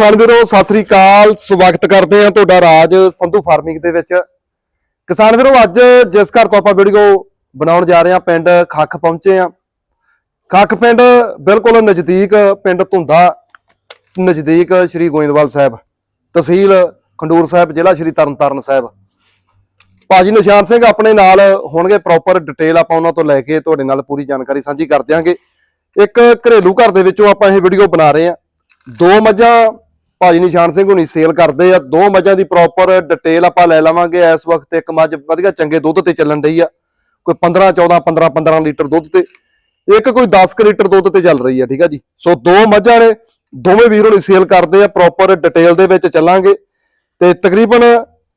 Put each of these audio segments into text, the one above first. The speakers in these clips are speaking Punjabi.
ਕਿਸਾਨ ਵੀਰੋ, ਸਤਿ ਸ੍ਰੀ ਅਕਾਲ। ਸਵਾਗਤ ਕਰਦੇ ਹਾਂ ਤੁਹਾਡਾ ਰਾਜ ਸੰਧੂ ਫਾਰਮਿੰਗ ਦੇ ਵਿੱਚ। ਕਿਸਾਨ ਵੀਰੋ, ਅੱਜ ਜਿਸ ਘਰ ਤੋਂ ਆਪਾਂ ਵੀਡੀਓ ਬਣਾਉਣ ਜਾ ਰਹੇ ਹਾਂ, ਪਿੰਡ ਖੱਖ ਪਹੁੰਚੇ ਹਾਂ। ਖੱਖ ਪਿੰਡ ਬਿਲਕੁਲ ਨਜ਼ਦੀਕ, ਪਿੰਡ ਧੁੰਦਾ ਨਜ਼ਦੀਕ ਸ੍ਰੀ ਗੋਇੰਦਵਾਲ ਸਾਹਿਬ, ਤਹਿਸੀਲ ਖੰਡੂਰ ਸਾਹਿਬ, ਜ਼ਿਲ੍ਹਾ ਸ੍ਰੀ ਤਰਨਤਾਰਨ ਸਾਹਿਬ। ਭਾਜੀ ਨਿਸ਼ਾਨ ਸਿੰਘ ਆਪਣੇ ਨਾਲ ਹੋਣਗੇ ਪ੍ਰੋਪਰ ਡਿਟੇਲ ਆਪਾਂ ਉਹਨਾਂ ਤੋਂ ਲੈ ਕੇ ਤੁਹਾਡੇ ਨਾਲ ਪੂਰੀ ਜਾਣਕਾਰੀ ਸਾਂਝੀ ਕਰ ਦਿਆਂਗੇ। ਇੱਕ ਘਰੇਲੂ ਘਰ ਦੇ ਵਿੱਚੋਂ ਆਪਾਂ ਇਹ ਵੀਡੀਓ ਬਣਾ ਰਹੇ ਹਾਂ। ਦੋ ਮੱਝਾਂ ਭਾਜੀ ਨਿਸ਼ਾਨ ਸਿੰਘ ਹੁਣੀ ਸੇਲ ਕਰਦੇ ਆ। ਦੋ ਮੱਝਾਂ ਦੀ ਪ੍ਰੋਪਰ ਡਿਟੇਲ ਆਪਾਂ ਲੈ ਲਵਾਂਗੇ। ਇਸ ਵਕਤ ਇੱਕ ਮੱਝ ਵਧੀਆ ਚੰਗੇ ਦੁੱਧ ਤੇ ਚੱਲਣ ਡਈ ਆ। ਕੋਈ 15 14 15 15 ਲੀਟਰ ਦੁੱਧ ਤੇ। ਇੱਕ ਕੋਈ 10 ਕੁ ਲੀਟਰ ਦੁੱਧ ਤੇ ਚੱਲ ਰਹੀ ਆ, ਠੀਕ ਆ ਜੀ। ਸੋ ਦੋ ਮੱਝਾਂ ਨੇ, ਦੋਵੇਂ ਵੀਰ ਹੁਣੀ ਸੇਲ ਕਰਦੇ ਆ। ਪ੍ਰੋਪਰ ਡਿਟੇਲ ਦੇ ਵਿੱਚ ਚੱਲਾਂਗੇ। ਤੇ ਤਕਰੀਬਨ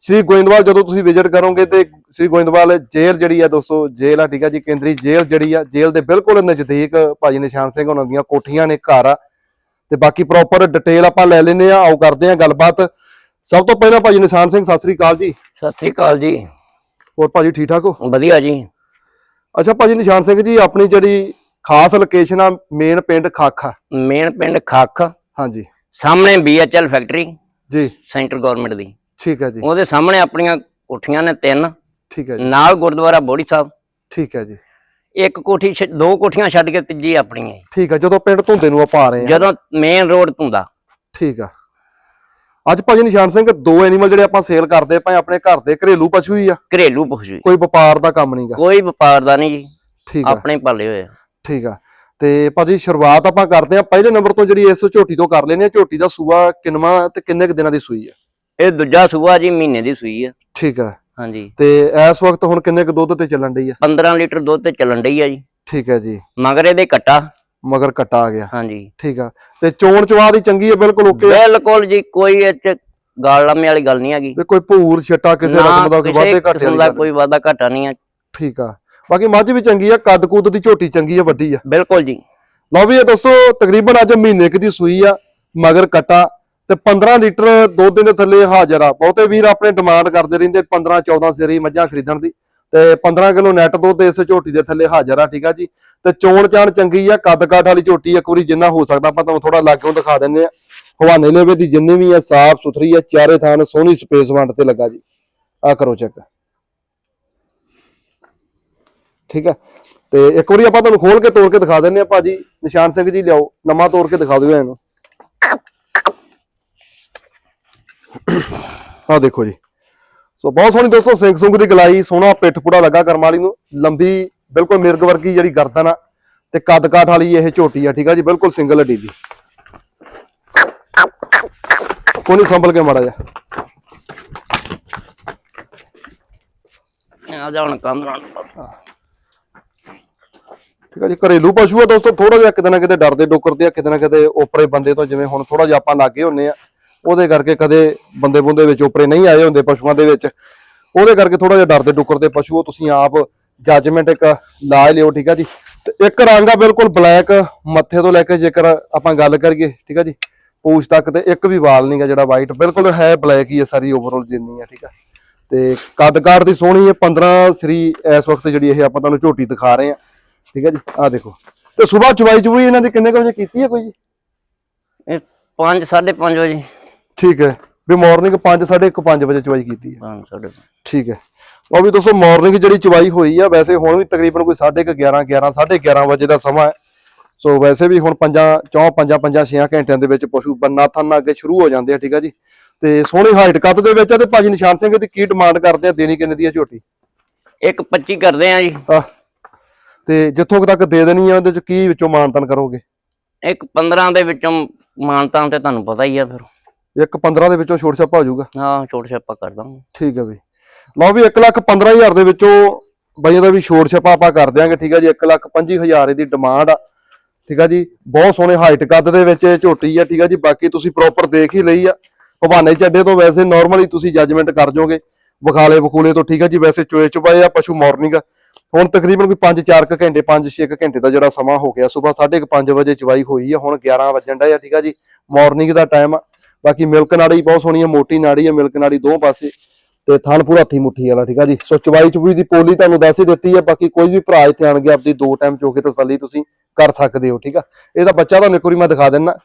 ਸ੍ਰੀ ਗੋਇੰਦਵਾਲ, ਜਦੋਂ ਤੁਸੀਂ ਵਿਜ਼ਿਟ ਕਰੋਗੇ ਤੇ ਸ੍ਰੀ ਗੋਇੰਦਵਾਲ ਜੇਲ੍ਹ ਜਿਹੜੀ ਆ ਦੋਸਤੋ, ਜੇਲ੍ਹ ਆ, ਠੀਕ ਆ ਜੀ, ਕੇਂਦਰੀ ਜੇਲ੍ਹ ਜਿਹੜੀ ਆ, ਜੇਲ੍ਹ ਦੇ ਬਿਲਕੁਲ ਨਜ਼ਦੀਕ ਭਾਜੀ ਨਿਸ਼ਾਨ ਸਿੰਘ ਉਹਨਾਂ ਦੀਆਂ ਕੋਠੀਆਂ ਨੇ ਘਰ ਆ। ਤੇ ਬਾਕੀ ਪ੍ਰੋਪਰ ਡਿਟੇਲ ਆਪਾਂ ਲੈ ਲੈਨੇ ਆ ਆਓ ਕਰਦੇ ਆ ਗੱਲਬਾਤ। ਸਭ ਤੋਂ ਪਹਿਲਾਂ ਭਾਜੀ ਨਿਸ਼ਾਨ ਸਿੰਘ ਸਤਿ ਸ੍ਰੀ ਅਕਾਲ ਜੀ। ਸਤਿ ਸ੍ਰੀ ਅਕਾਲ ਜੀ। ਹੋਰ ਭਾਜੀ ਠੀਕ ਠਾਕ ਹੋ? ਵਧੀਆ ਜੀ। ਅੱਛਾ ਭਾਜੀ ਨਿਸ਼ਾਨ ਸਿੰਘ ਜੀ ਆਪਣੀ ਜਿਹੜੀ ਖਾਸ ਲੋਕੇਸ਼ਨ ਆ ਮੇਨ ਪਿੰਡ ਖਾਖਾ ਮੇਨ ਪਿੰਡ ਖੱਖ। ਹਾਂਜੀ। ਸਾਹਮਣੇ ਬੀਐਚਐਲ ਫੈਕਟਰੀ ਜੀ। ਸੈਂਟਰ ਗਵਰਨਮੈਂਟ ਦੀ। ਠੀਕ ਹੈ ਜੀ। ਉਹਦੇ ਸਾਹਮਣੇ ਆਪਣੀਆਂ ਕੋਠੀਆਂ ਨੇ ਤਿੰਨ। ਠੀਕ ਹੈ ਜੀ। ਨਾਲ ਗੁਰਦੁਆਰਾ ਬੋੜੀ ਸਾਹਿਬ। ਠੀਕ ਹੈ ਜੀ। ਇੱਕ ਕੋਠੀ ਛ- ਦੋ ਕੋਠੀਆਂ ਛੱਡ ਕੇ ਤੀਜੀ ਆਪਣੀ ਹੈ। ਠੀਕ ਹੈ ਜਦੋਂ ਪਿੰਡ ਧੁੰਦੇ ਨੂੰ ਆਪਾਂ ਆ ਰਹੇ ਆ ਜਦੋਂ ਮੇਨ ਰੋਡ ਤੁੰਦਾ ਠੀਕ ਆ। ਅੱਜ ਭਾਜੀ ਨਿਸ਼ਾਨ ਸਿੰਘ ਦੋ ਐਨੀਮਲ ਜਿਹੜੇ ਆਪਾਂ ਸੇਲ ਕਰਦੇ ਪਏ ਆਪਣੇ ਘਰ ਦੇ ਘਰੇਲੂ ਪਸ਼ੂ ਹੀ ਆ। ਘਰੇਲੂ ਪਸ਼ੂ ਕੋਈ ਵਪਾਰ ਦਾ ਕੰਮ ਨਹੀਂਗਾ ਕੋਈ ਵਪਾਰ ਦਾ ਨਹੀਂ ਜੀ। ਠੀਕ ਆ। ਆਪਣੇ ਪਾਲੇ ਹੋਏ ਆ। ਠੀਕ ਆ। ਤੇ ਭਾਜੀ ਸ਼ੁਰੂਆਤ ਆਪਾਂ ਕਰਦੇ ਆ ਪਹਿਲੇ ਨੰਬਰ ਤੋਂ ਜਿਹੜੀ ਇਸ ਝੋਟੀ ਤੋਂ ਕਰ ਲੈਨੇ ਆ ਝੋਟੀ ਦਾ ਸੂਆ ਕਿੰਨਵਾਂ ਤੇ ਕਿੰਨੇ ਕੁ ਦਿਨਾਂ ਦੀ ਸੂਈ ਆ? ਇਹ ਦੂਜਾ ਸੂਆ ਜੀ ਮਹੀਨੇ ਦੀ ਸੂਈ ਆ। ਠੀਕ ਆ। ਹਾਂਜੀ। ਤੇ ਇਸ ਵਕਤ ਹੁਣ ਕਿੰਨੇ ਕੁ ਦੁੱਧ ਤੇ ਚੱਲਣ ਡਈ ਆ? 15 ਲੀਟਰ ਦੁੱਧ ਤੇ ਚੱਲਣ ਡਈ ਆ ਜੀ। ਠੀਕ ਹੈ ਜੀ। ਮਗਰ ਇਹਦੇ ਕੱਟਾ। ਮਗਰ ਕੱਟਾ ਆ ਗਿਆ। ਹਾਂਜੀ। ਠੀਕ ਆ। ਤੇ ਚੋਣ ਚਵਾ ਦੀ ਚੰਗੀ ਆ ਬਿਲਕੁਲ ਓਕੇ ਆ। ਬਿਲਕੁਲ ਜੀ ਕੋਈ ਇਹ ਚ ਗਾਲ ਲਾਮੇ ਵਾਲੀ ਗੱਲ ਨਹੀਂ ਹੈਗੀ। ਵੀ ਕੋਈ ਭੂਰ ਛੱਟਾ ਕਿਸੇ ਰਕਮ ਦਾ ਕੋਈ ਵਾਧੇ ਘਾਟੇ ਵਾਲੀ ਕੋਈ ਵਾਧਾ ਘਾਟਾ ਨਹੀਂ ਹੈ ਠੀਕ ਆ। ਬਾਕੀ ਮੱਝ ਵੀ ਚੰਗੀ ਆ ਕੱਦ ਕੁੱਦ ਦੀ ਝੋਟੀ ਚੰਗੀ ਆ ਵੱਡੀ ਆ। ਬਿਲਕੁਲ ਜੀ। ਲਓ ਵੀ ਇਹ ਦੋਸਤੋ ਤਕਰੀਬਨ ਅੱਜ ਮਹੀਨੇ ਕੁ ਦੀ ਸੂਈ ਆ ਮਗਰ ਕਟਾ। ਤੇ 15 ਲੀਟਰ ਦੁੱਧ ਦੇ ਥੱਲੇ ਹਾਜ਼ਰ ਆ। ਬਹੁਤੇ ਵੀਰ ਆਪਣੇ ਡਿਮਾਂਡ ਕਰਦੇ ਰਹਿੰਦੇ 15 14 ਸਰੀ ਮੱਝਾਂ ਖਰੀਦਣ ਦੀ। ਤੇ 15 ਕਿਲੋ ਨੈਟ ਦੁੱਧ ਇਸ ਝੋਟੀ ਦੇ ਥੱਲੇ ਹਾਜ਼ਰ ਆ, ਠੀਕ ਆ ਜੀ। ਤੇ ਚੋਣ ਚਾਣ ਚੰਗੀ ਆ ਕੱਦ ਕਾਠ ਵਾਲੀ ਝੋਟੀ ਇੱਕ ਵਾਰੀ ਜਿੰਨਾ ਹੋ ਸਕਦਾ ਆਪਾਂ ਤੁਹਾਨੂੰ ਥੋੜਾ ਲਾਗਿਓਂ ਦਿਖਾ ਦਿੰਨੇ ਆ। ਹਵਾਨੇ ਲੇਵੇ ਦੀ ਜਿੰਨੀ ਵੀ ਆ, ਸਾਫ਼ ਸੁਥਰੀ ਆ, ਚਾਰੇ ਥਾਂ ਸੋਹਣੀ ਸਪੇਸ ਵੰਡ ਤੇ ਲੱਗਾ ਜੀ। ਆ ਕਰੋ ਚੈੱਕ ਠੀਕ ਆ। ਤੇ ਇੱਕ ਵਾਰੀ ਆਪਾਂ ਤੁਹਾਨੂੰ ਖੋਲ ਕੇ ਤੋੜ ਕੇ ਦਿਖਾ ਦਿੰਨੇ ਆ, ਭਾਜੀ। ਨਿਸ਼ਾਨ ਸਿੰਘ ਜੀ, ਲਿਆਓ। ਨਵਾਂ ਤੋੜ ਕੇ ਦਿਖਾ ਦਿਓ ਇਹਨੂੰ। ਆ ਦੇਖੋ ਜੀ। ਸੋ ਬਹੁਤ ਸੋਹਣੀ ਦੋਸਤੋ ਸਿੰਘ ਸੁੰਗ ਦੀ ਗਲਾਈ ਸੋਹਣਾ ਪਿੱਠ ਪੂੜਾ ਲੱਗਾ ਕਰਮ ਵਾਲੀ ਨੂੰ। ਲੰਬੀ ਬਿਲਕੁਲ ਮਿਰਗ ਵਰਗੀ ਜਿਹੜੀ ਗਰਦਨ ਆ ਤੇ ਕੱਦ ਕਾਠ ਵਾਲੀ ਇਹ ਝੋਟੀ ਆ ਠੀਕ ਆ ਜੀ? ਬਿਲਕੁਲ ਸਿੰਗਲ ਹੱਡੀ ਦੀ। ਕੋਨੀ ਸੰਭਲ ਕੇ ਮਾੜਾ ਜਾ ਆ ਜਾ ਹੁਣ ਕੰਮ। ਠੀਕ ਆ ਜੀ ਘਰੇਲੂ ਪਸ਼ੂ ਆ ਦੋਸਤੋ ਥੋੜਾ ਜਿਹਾ ਕਿਤੇ ਨਾ ਕਿਤੇ ਡਰਦੇ ਡੋਕਰਦੇ ਆ ਕਿਤੇ ਨਾ ਕਿਤੇ ਓਪਰੇ ਬੰਦੇ ਤੋਂ ਜਿਵੇਂ ਹੁਣ ਥੋੜਾ ਜਿਹਾ ਆਪਾਂ ਲੱਗੇ ਹੁੰਨੇ ਆ। ਉਹਦੇ ਕਰਕੇ ਕਦੇ ਬੰਦੇ ਬੁੰਦੇ ਵਿੱਚ ਓਪਰੇ ਨਹੀਂ ਆਏ ਹੁੰਦੇ ਪਸ਼ੂਆਂ ਦੇ ਵਿੱਚ। ਉਹਦੇ ਕਰਕੇ ਥੋੜਾ ਜਿਹਾ ਡਰਦੇ ਡੁਕਰਦੇ ਪਸ਼ੂ, ਉਹ ਤੁਸੀਂ ਆਪ ਜੱਜਮੈਂਟ ਇੱਕ ਲਾ ਲਿਓ, ਠੀਕ ਆ ਜੀ? ਤੇ ਇੱਕ ਰੰਗ ਆ ਬਿਲਕੁਲ ਬਲੈਕ ਮੱਥੇ ਤੋਂ ਲੈ ਕੇ ਜੇਕਰ ਆਪਾਂ ਗੱਲ ਕਰੀਏ, ਠੀਕ ਆ ਜੀ? ਪੂਛ ਤੱਕ ਤੇ ਇੱਕ ਵੀ ਵਾਲ ਨਹੀਂਗਾ ਜਿਹੜਾ ਵਾਈਟ ਬਿਲਕੁਲ ਹੈ ਬਲੈਕ ਹੀ ਹੈ ਸਾਰੀ ਓਵਰਆਲ ਜਿੰਨੀ ਆ, ਠੀਕ ਆ? ਤੇ ਕੱਦ ਕਾਠ ਦੀ ਸੋਹਣੀ ਹੈ 15 ਸਰੀ ਇਸ ਵਕਤ ਜਿਹੜੀ ਇਹ ਆਪਾਂ ਤੁਹਾਨੂੰ ਝੋਟੀ ਦਿਖਾ ਰਹੇ ਆ, ਠੀਕ ਹੈ ਜੀ? ਆ ਦੇਖੋ। ਤੇ ਸਵੇਰ ਚਵਾਈ ਚੁਈ ਇਹਨਾਂ ਦੀ ਕਿੰਨੇ ਕੁ ਵਜੇ ਕੀਤੀ ਹੈ ਕੋਈ ਜੀ? ਇਹ 5 5:30 ਵਜੇ। ਠੀਕ ਹੈ। ਵੀ ਮਾਰਨਿੰਗ 5 1:30 5 ਵਜੇ ਚਵਾਈ ਕੀਤੀ ਹੈ। 5 ਸਾਢੇ ਪੰਜ। ਠੀਕ ਹੈ। ਉਹ ਵੀ ਦੋਸਤੋ ਮਾਰਨਿੰਗ ਜਿਹੜੀ ਚਵਾਈ ਹੋਈ ਆ ਵੈਸੇ ਹੁਣ ਵੀ ਤਕਰੀਬਨ ਕੋਈ 11:30 11 11 11:30 ਵਜੇ ਦਾ ਸਮਾਂ ਹੈ। ਸੋ ਵੈਸੇ ਵੀ ਹੁਣ ਪੰਜਾਂ ਚੌਂ ਪੰਜਾਂ ਪੰਜਾਂ 6 ਘੰਟਿਆਂ ਦੇ ਵਿੱਚ ਪਸ਼ੂ ਬੰਨਾ ਥੰਨਾ ਅੱਗੇ ਸ਼ੁਰੂ ਹੋ ਜਾਂਦੇ ਆ ਠੀਕ ਆ ਜੀ। ਤੇ ਸੋਹਣੀ ਹਾਈਟ ਕੱਦ ਦੇ ਵਿੱਚ ਆ ਤੇ ਭਾਜੀ ਨਿਸ਼ਾਨ ਸਿੰਘ ਦੀ ਕੀ ਡਿਮਾਂਡ ਕਰਦੇ ਆ ਦੇਣੀ ਕਿੰਨੇ ਦੀ ਆ ਝੋਟੀ? ਇੱਕ 25 ਕਰਦੇ ਆ ਜੀ। ਤੇ ਜਿੱਥੋਂ ਤੱਕ ਦੇ ਦੇਣੀ ਆ ਉਹਦੇ ਚ ਕੀ ਵਿੱਚੋਂ ਮਾਨਤਨ ਕਰੋਗੇ? ਇੱਕ 15 ਦੇ ਵਿੱਚੋਂ ਮਾਨਤਾਂ ਤੇ ਤੁਹਾਨੂੰ ਪਤਾ ਹੀ ਆ ਫਿਰ। ਇੱਕ 15 ਦੇ ਵਿੱਚੋਂ ਛੋਟ ਛਾਪਾ ਹੋ ਜਾਊਗਾ। ਹਾਂ ਛੋਟ ਛਾਪਾ ਕਰ ਦਾਂਗੇ। ਠੀਕ ਹੈ ਬਈ। ਲਓ ਵੀ 1 ਲੱਖ 15000 ਦੇ ਵਿੱਚੋਂ ਬਾਈਆਂ ਦਾ ਵੀ ਛੋਟ ਛਾਪਾ ਆਪਾਂ ਕਰ ਦਿਆਂਗੇ ਠੀਕ ਹੈ ਜੀ। 1 ਲੱਖ 25000 ਇਹਦੀ ਡਿਮਾਂਡ ਆ ਠੀਕ ਆ ਜੀ। ਬਹੁਤ ਸੋਹਣੇ ਹਾਈਟ ਕੱਦ ਦੇ ਵਿੱਚ ਇਹ ਝੋਟੀ ਆ ਠੀਕ ਆ ਜੀ। ਬਾਕੀ ਤੁਸੀਂ ਪ੍ਰੋਪਰ ਦੇਖ ਹੀ ਲਈ ਆ। ਭਵਾਨੇ ਚੱਡੇ ਤੋਂ ਵੈਸੇ ਨਾਰਮਲੀ ਤੁਸੀਂ ਜੱਜਮੈਂਟ ਕਰ ਜਾਓਗੇ। ਵਿਖਾਲੇ ਬਖੂਲੇ ਤੋਂ ਠੀਕ ਆ ਜੀ। ਵੈਸੇ ਚੋਏ ਚੁਪਾਏ ਆ ਪਸ਼ੂ ਮਾਰਨਿੰਗ ਹੁਣ ਤਕਰੀਬਨ ਕੋਈ 5-4 ਘੰਟੇ 5-6 ਘੰਟੇ ਦਾ ਜਿਹੜਾ ਸਮਾਂ ਹੋ ਗਿਆ। ਸਵੇਰ 5:30 ਵਜੇ ਚਵਾਈ ਹੋਈ ਆ ਹੁਣ 11 ਵਜਣ ਦਾ ਆ ਠੀਕ ਆ ਜੀ। ਮਾਰਨਿੰਗ ਦਾ ਟਾਈਮ ਆ। ਬਾਕੀ ਮਿਲਕ ਨਾੜੀ ਬਹੁਤ ਸੋਹਣੀ ਹੈ ਮੋਟੀ ਨਾੜੀ ਹੈ ਮਿਲਕ ਨਾੜੀ ਦੋ ਪਾਸੇ ਤੇ ਥਣ ਪੂਰਾ ਹੱਥੀ ਮੁੱਠੀ ਵਾਲਾ, ਠੀਕ ਆ ਜੀ? ਸੋ ਚਵਾਈ ਚੁਬਈ ਦੀ ਪੋਲੀ ਤੁਹਾਨੂੰ ਦੱਸ ਹੀ ਦਿੱਤੀ ਹੈ ਬਾਕੀ ਕੋਈ ਵੀ ਭਰਾ ਇੱਥੇ ਆਣ ਕੇ ਆਪਦੀ ਦੋ ਟਾਈਮ ਚੋ ਕੇ ਤਸੱਲੀ ਤੁਸੀਂ ਕਰ ਸਕਦੇ ਹੋ, ਠੀਕ ਆ? ਇਹਦਾ ਬੱਚਾ ਤੁਹਾਨੂੰ ਇੱਕ ਵਾਰੀ ਮੈਂ ਦਿਖਾ ਦਿੰਨਾ।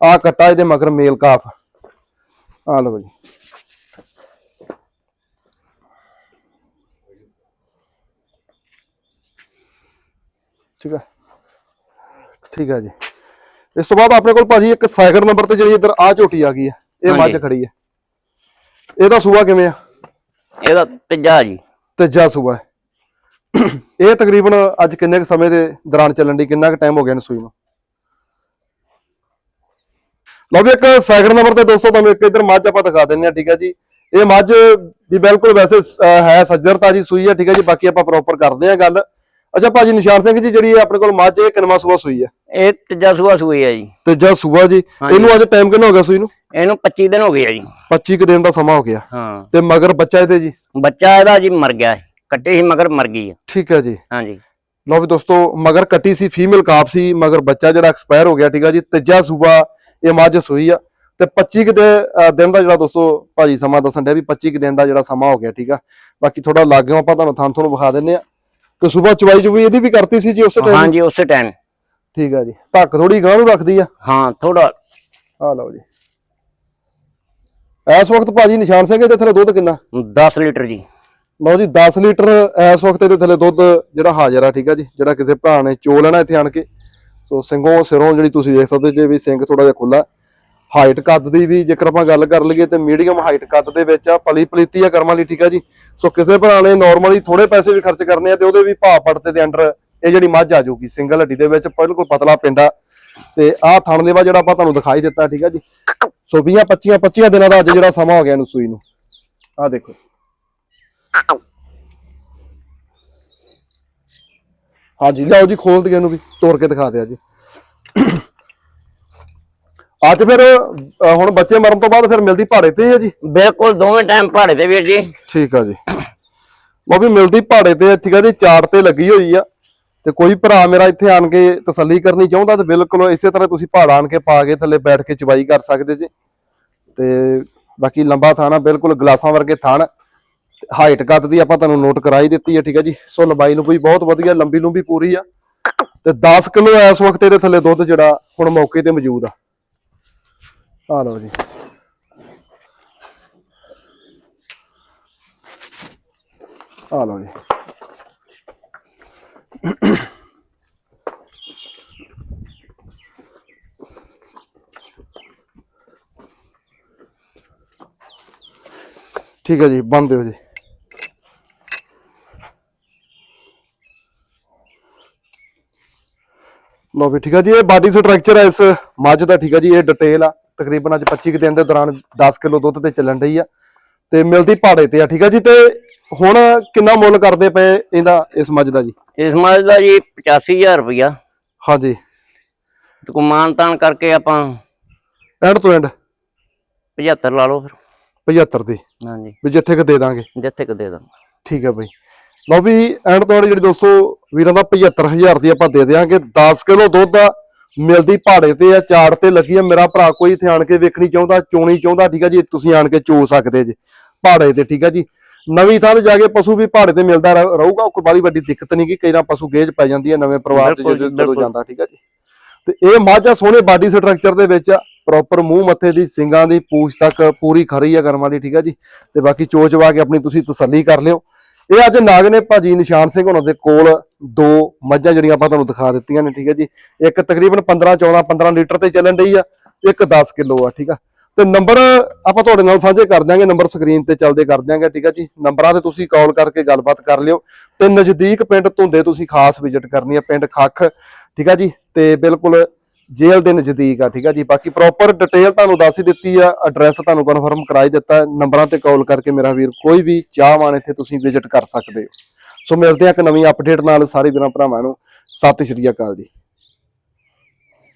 ਆ ਕੱਟਾ ਇਹਦੇ ਮਗਰ ਮੇਲ ਕਾਫ। ਆ ਲਓ ਜੀ। ਠੀਕ ਹੈ ਠੀਕ ਹੈ ਜੀ। ਇਸ ਤੋਂ ਬਾਅਦ ਆਪਣੇ ਕੋਲ ਭਾਜੀ ਇੱਕ ਸਾਈਕਲ ਨੰਬਰ ਤੇ ਜਿਹੜੀ ਇੱਧਰ ਆ ਝੋਟੀ ਆ ਗਈ ਹੈ ਇਹ ਮੱਝ। ਖੜੀ ਹੈ। ਇਹਦਾ ਸੂਆ ਕਿਵੇਂ ਆ? ਇਹਦਾ ਤੀਜਾ ਜੀ। ਤੀਜਾ ਸੂਆ ਹੈ। ਇਹ ਤਕਰੀਬਨ ਅੱਜ ਕਿੰਨੇ ਕੁ ਸਮੇਂ ਦੇ ਦੌਰਾਨ ਚੱਲਣ ਦੀ ਕਿੰਨਾ ਕੁ ਟਾਈਮ ਹੋ ਗਿਆ ਸੂਈ ਨੂੰ? ਲਓ ਵੀ ਇੱਕ ਸਾਈਕਲ ਨੰਬਰ ਤੇ ਦੋਸਤੋ ਤੁਹਾਨੂੰ ਇੱਕ ਇਧਰ ਮੱਝ ਆਪਾਂ ਦਿਖਾ ਦਿੰਨੇ ਆ ਠੀਕ ਹੈ ਜੀ। ਇਹ ਮੱਝ ਵੀ ਬਿਲਕੁਲ ਵੈਸੇ ਹੈ ਸੱਜਰਤਾ ਜੀ ਸੂਈ ਹੈ ਠੀਕ ਹੈ ਜੀ। ਬਾਕੀ ਆਪਾਂ ਪ੍ਰੋਪਰ ਕਰਦੇ ਆ ਗੱਲ। ਅੱਛਾ ਭਾਜੀ ਨਿਸ਼ਾਨ ਸਿੰਘ ਜੀ ਜਿਹੜੀ ਆਪਣੇ ਕੋਲ ਮੱਝ ਇਹ ਕਿੰਨਵਾਂ ਸੂਆ ਸੂਈ ਹੈ? ਇਹ ਤੀਜਾ ਸੂਆ ਸੂਈ ਹੈ ਜੀ। ਤੀਜਾ ਸੂਆ ਜੀ। ਇਹਨੂੰ ਅੱਜ ਟਾਈਮ ਕਿੰਨਾ ਹੋ ਗਿਆ ਸੂਈ ਨੂੰ? ਇਹਨੂੰ 25 ਦਿਨ ਹੋ ਗਏ ਆ ਜੀ। 25 ਕੁ ਦਿਨ ਦਾ ਸਮਾਂ ਹੋ ਗਿਆ। ਹਾਂ। ਤੇ ਮਗਰ ਬੱਚਾ ਇਹਦੇ ਜੀ? ਬੱਚਾ ਇਹਦਾ ਜੀ ਮਰ ਗਿਆ ਹੈ ਕੱਟੇ ਸੀ ਮਗਰ ਮਰ ਗਈ ਹੈ ਠੀਕ ਹੈ ਜੀ। ਹਾਂਜੀ ਲਓ ਵੀ ਦੋਸਤੋ ਮਗਰ ਕੱਟੀ ਸੀ ਫੀਮੇਲ ਕਾਫ ਸੀ ਮਗਰ ਬੱਚਾ ਜਿਹੜਾ ਐਕਸਪਾਇਰ ਹੋ ਗਿਆ ਠੀਕ ਆ ਜੀ। ਤੀਜਾ ਸੂਬਾ ਇਹ ਮੱਝ ਸੂਈ ਆ। ਤੇ 25 ਕੁ ਦੇ ਦਿਨ ਦਾ ਜਿਹੜਾ ਦੋਸਤੋ ਭਾਜੀ ਸਮਾਂ ਦੱਸਣ ਡਿਆ ਵੀ 25 ਕੁ ਦਿਨ ਦਾ ਜਿਹੜਾ ਸਮਾਂ ਹੋ ਗਿਆ ਠੀਕ ਆ। ਬਾਕੀ ਥੋੜਾ ਲੱਗਿਓ ਆਪਾਂ ਤੁਹਾਨੂੰ ਥਾਂ ਤੁਹਾਨੂੰ ਵਿਖਾ ਦਿੰਨੇ ਆ। ਤੇ ਸੂਬਾ ਚਵਾਈ ਚੁਬਈ ਇਹਦੀ ਵੀ ਕਰਤੀ ਸੀ ਜੀ ਉਸੇ ਟਾਈਮ ਹਾਂਜੀ ਉਸੇ ਟਾਈਮ ਠੀਕ ਆ ਜੀ। ਧੱਕ ਥੋੜੀ ਗਾਂ ਨੂੰ ਰੱਖਦੀ ਆ। ਹਾਂ ਥੋੜਾ ਆ ਲਓ ਜੀ। ਇਸ ਵਕਤ ਭਾਜੀ ਨਿਸ਼ਾਨ ਸਿੰਘ ਇਹਦੇ ਥੱਲੇ ਦੁੱਧ ਕਿੰਨਾ? 10 ਲੀਟਰ ਜੀ। ਲਓ ਜੀ 10 ਲੀਟਰ ਇਸ ਵਕਤ ਇਹਦੇ ਥੱਲੇ ਦੁੱਧ ਜਿਹੜਾ ਹਾਜ਼ਰ ਆ ਠੀਕ ਆ ਜੀ ਜਿਹੜਾ ਕਿਸੇ ਭਰਾ ਨੇ ਚੋ ਲੈਣਾ ਇੱਥੇ ਆਣ ਕੇ। ਸੋ ਸਿੰਘੋਂ ਸਿਰੋਂ ਜਿਹੜੀ ਤੁਸੀਂ ਦੇਖ ਸਕਦੇ ਜੇ ਵੀ ਸਿੰਘ ਥੋੜਾ ਜਿਹਾ ਖੁੱਲਾ ਹਾਈਟ ਕੱਦ ਦੀ ਵੀ ਜੇਕਰ ਆਪਾਂ ਗੱਲ ਕਰ ਲਈਏ ਤੇ ਮੀਡੀਅਮ ਹਾਈਟ ਕੱਦ ਦੇ ਵਿੱਚ ਆ ਪਲੀ ਪਲੀਤੀ ਆ ਕਰਮਾਂ ਲਈ ਠੀਕ ਆ ਜੀ। ਸੋ ਕਿਸੇ ਭਰਾ ਨੇ ਨਾਰਮਲੀ ਥੋੜੇ ਪੈਸੇ ਵੀ ਖਰਚ ਕਰਨੇ ਆ ਤੇ ਉਹਦੇ ਵੀ ਭਾਅ ਪੜਤੇ ਦੇ ਅੰਡਰ ਇਹ ਜਿਹੜੀ ਮੱਝ ਆ ਜਾਊਗੀ ਸਿੰਗਲ ਹੱਡੀ ਦੇ ਵਿੱਚ ਬਿਲਕੁਲ ਪਤਲਾ ਪਿੰਡਾ ਤੇ ਆਹ ਥਣ ਲੇਵਾ ਜਿਹੜਾ ਆਪਾਂ ਤੁਹਾਨੂੰ ਦਿਖਾਈ ਦਿੱਤਾ ਠੀਕ ਆ ਜੀ? ਸੋ 20 25 25 ਦਿਨਾਂ ਦਾ ਅੱਜ ਜਿਹੜਾ ਸਮਾਂ ਹੋ ਗਿਆ ਇਹਨੂੰ ਸੂਈ ਨੂੰ। ਆਹ ਦੇਖੋ। ਹਾਂਜੀ ਲਿਆਓ ਜੀ ਖੋਲ ਦਈਏ ਇਹਨੂੰ ਵੀ ਤੋੜ ਕੇ ਦਿਖਾ ਦਿਆ ਜੀ ਅੱਜ ਫਿਰ ਹੁਣ ਬੱਚੇ ਮਰਨ ਤੋਂ ਬਾਅਦ ਫਿਰ ਮਿਲਦੀ ਪਹਾੜੇ ਤੇ ਹੈ ਜੀ? ਬਿਲਕੁਲ ਦੋਵੇਂ ਟਾਈਮ ਪਹਾੜੇ ਤੇ ਵੀਰ ਜੀ। ਠੀਕ ਆ ਜੀ। ਉਹ ਵੀ ਮਿਲਦੀ ਪਹਾੜੇ ਤੇ ਠੀਕ ਆ ਜੀ ਚਾਰ ਤੇ ਲੱਗੀ ਹੋਈ ਆ। ਤੇ ਕੋਈ ਭਰਾ ਮੇਰਾ ਇੱਥੇ ਆਣ ਕੇ ਤਸੱਲੀ ਕਰਨੀ ਚਾਹੁੰਦਾ ਤੇ ਬਿਲਕੁਲ ਇਸੇ ਤਰ੍ਹਾਂ ਤੁਸੀਂ ਪਹਾੜ ਆਣ ਕੇ ਪਾ ਕੇ ਥੱਲੇ ਬੈਠ ਕੇ ਚਵਾਈ ਕਰ ਸਕਦੇ ਜੀ। ਤੇ ਬਾਕੀ ਲੰਬਾ ਥਾਣਾ ਬਿਲਕੁਲ ਗਲਾਸਾਂ ਵਰਗੇ ਥਣ। ਹਾਈਟ ਕੱਦ ਦੀ ਆਪਾਂ ਤੁਹਾਨੂੰ ਨੋਟ ਕਰਾਈ ਦਿੱਤੀ ਹੈ ਠੀਕ ਹੈ ਜੀ? ਸੋ ਲੰਬਾਈ ਨੂੰ ਵੀ ਬਹੁਤ ਵਧੀਆ, ਲੰਬੀ ਲੰਬੀ ਪੂਰੀ ਆ। ਤੇ 10 ਕਿਲੋ ਇਸ ਵਕਤ ਇਹਦੇ ਥੱਲੇ ਦੁੱਧ ਜਿਹੜਾ ਹੁਣ ਮੌਕੇ ਤੇ ਮੌਜੂਦ ਆ। ਆ ਲਓ ਜੀ। ਆ ਲਓ ਜੀ। ਠੀਕ ਹੈ ਜੀ, ਬੰਦ ਦਿਓ ਜੀ। ਲਓ ਵੀ ਠੀਕ ਹੈ ਜੀ, ਇਹ ਬਾਡੀ ਸਟਰਕਚਰ ਹੈ ਇਸ ਮੱਝ ਦਾ, ਠੀਕ ਹੈ ਜੀ, ਇਹ ਡਿਟੇਲ ਆ। ਤਕਰੀਬਨ ਅੱਜ 25 ਕੁ ਦਿਨ ਦੇ ਦੌਰਾਨ 10 ਕਿਲੋ ਦੁੱਧ ਤੇ ਚੱਲਣ ਰਹੀ ਆ ਤੇ ਮਿਲਦੀ ਪਹਾੜੇ ਤੇ ਆ, ਠੀਕ ਹੈ ਜੀ, ਤੇ ਹੁਣ ਕਿੰਨਾ ਮੁੱਲ ਕਰਦੇ ਪਏ ਇਹਦਾ, ਇਸ ਮੱਝ ਦਾ ਜੀ? ਇਸ ਮੱਝ ਦਾ ਜੀ 85000 ਰੁਪਇਆ ਹਾਂਜੀ। ਤੇ ਕੋ ਮਾਨ ਤਾਨ ਕਰਕੇ ਆਪਾਂ ਐਂਡ ਤੋਂ ਐਂਡ। 75 ਲਾ ਲਓ ਫਿਰ। 75 ਦੀ। ਹਾਂਜੀ। ਵੀ ਜਿੱਥੇ ਕਿ ਦੇ ਦਾਂਗੇ। ਜਿੱਥੇ ਕ ਦੇ ਦਾਂ ਠੀਕ ਹੈ ਬਈ। ਲਓ ਵੀ ਐਂਡ ਤੋਂ ਐਂਡ ਜਿਹੜੀ ਦੋਸਤੋ ਵੀਰਾਂ ਦਾ 75000 ਦੀ ਆਪਾਂ ਦੇ ਦਿਆਂਗੇ। 10 ਕਿਲੋ ਦੁੱਧ ਆ ਮਿਲਦੀ ਪਹਾੜੇ ਤੇ ਆ ਚਾੜ ਤੇ ਲੱਗੀ ਆ। ਮੇਰਾ ਭਰਾ ਕੋਈ ਇੱਥੇ ਆਣ ਕੇ ਵੇਖਣੀ ਚਾਹੁੰਦਾ ਚੋਣੀ ਚਾਹੁੰਦਾ ਠੀਕ ਆ ਜੀ ਤੁਸੀਂ ਆਣ ਕੇ ਚੋ ਸਕਦੇ ਜੀ। ਪਹਾੜੇ ਤੇ ਠੀਕ ਆ ਜੀ। ਨਵੀਂ ਥਾਂ ਤੇ ਜਾ ਕੇ ਪਸ਼ੂ ਵੀ ਪਹਾੜੇ ਤੇ ਮਿਲਦਾ ਰਹੂ- ਰਹੂਗਾ ਕੋਈ ਬੜੀ ਵੱਡੀ ਦਿੱਕਤ ਨਹੀਂ ਕਿ ਕਈ ਨਾ ਪਸ਼ੂ ਗੇਜ ਪੈ ਜਾਂਦੀ ਹੈ ਨਵੇਂ ਪਰਿਵਾਰ ਚ ਜਦੋਂ ਜਦੋਂ ਠੀਕ ਆ ਜੀ। ਤੇ ਇਹ ਮੱਝ ਸੋਹਣੇ ਬਾਡੀ ਸਟਰਕਚਰ ਦੇ ਵਿੱਚ ਪ੍ਰੋਪਰ ਮੂੰਹ ਮੱਥੇ ਦੀ ਸਿੰਗਾਂ ਦੀ ਪੂਛ ਤੱਕ ਪੂਰੀ ਖਰੀ ਆ ਕਰਮਾਂ ਦੀ ਠੀਕ ਆ ਜੀ। ਤੇ ਬਾਕੀ ਚੋਚਵਾ ਕੇ ਆਪਣੀ ਤੁਸੀਂ ਤਸੱਲੀ ਕਰ ਲਿਓ। ਇਹ ਅੱਜ ਨਾਗ ਨੇ ਭਾਜੀ ਨਿਸ਼ਾਨ ਸਿੰਘ ਉਹਨਾਂ ਦੇ ਕੋਲ ਦੋ ਮੱਝਾਂ ਜਿਹੜੀਆਂ ਆਪਾਂ ਤੁਹਾਨੂੰ ਦਿਖਾ ਦਿੱਤੀਆਂ ਨੇ ਠੀਕ ਹੈ ਜੀ। ਇੱਕ ਤਕਰੀਬਨ 15 14 15 ਲੀਟਰ ਤੇ ਚੱਲਣ ਡਈ ਆ ਇੱਕ 10 ਕਿਲੋ ਆ ਠੀਕ ਆ। ਤੇ ਨੰਬਰ ਆਪਾਂ ਤੁਹਾਡੇ ਨਾਲ ਸਾਂਝੇ ਕਰ ਦਿਆਂਗੇ, ਨੰਬਰ ਸਕਰੀਨ ਤੇ ਚੱਲਦੇ ਕਰ ਦਿਆਂਗੇ, ਠੀਕ ਆ ਜੀ? ਨੰਬਰਾਂ ਤੇ ਤੁਸੀਂ ਕਾਲ ਕਰਕੇ ਗੱਲਬਾਤ ਕਰ ਲਿਓ ਤੇ ਨਜ਼ਦੀਕ ਪਿੰਡ ਧੁੰਦੇ ਤੁਸੀਂ ਖਾਸ ਵਿਜ਼ਿਟ ਕਰਨੀ ਆ, ਪਿੰਡ ਖੱਖ, ਠੀਕ ਆ ਜੀ? ਤੇ ਬਿਲਕੁਲ ਜੇਲ੍ਹ ਦੇ ਨਜ਼ਦੀਕ ਆ, ਠੀਕ ਆ ਜੀ? ਬਾਕੀ ਪ੍ਰੋਪਰ ਡਿਟੇਲ ਤੁਹਾਨੂੰ ਦੱਸ ਹੀ ਦਿੱਤੀ ਆ ਐਡਰੈਸ ਤੁਹਾਨੂੰ ਕਨਫਰਮ ਕਰਾਈ ਦਿੱਤਾ, ਨੰਬਰਾਂ ਤੇ ਕਾਲ ਕਰਕੇ ਮੇਰਾ ਵੀਰ ਕੋਈ ਵੀ ਚਾਹਵਾਨ ਇੱਥੇ ਤੁਸੀਂ ਵਿਜ਼ਿਟ ਕਰ ਸਕਦੇ ਹੋ। ਸੋ ਮਿਲਦੇ ਆ ਇੱਕ ਨਵੀਂ ਅਪਡੇਟ ਨਾਲ ਸਾਰੇ ਵੀਰਾਂ ਭਰਾਵਾਂ ਨੂੰ। ਸਤਿ ਸ਼੍ਰੀ ਅਕਾਲ ਜੀ।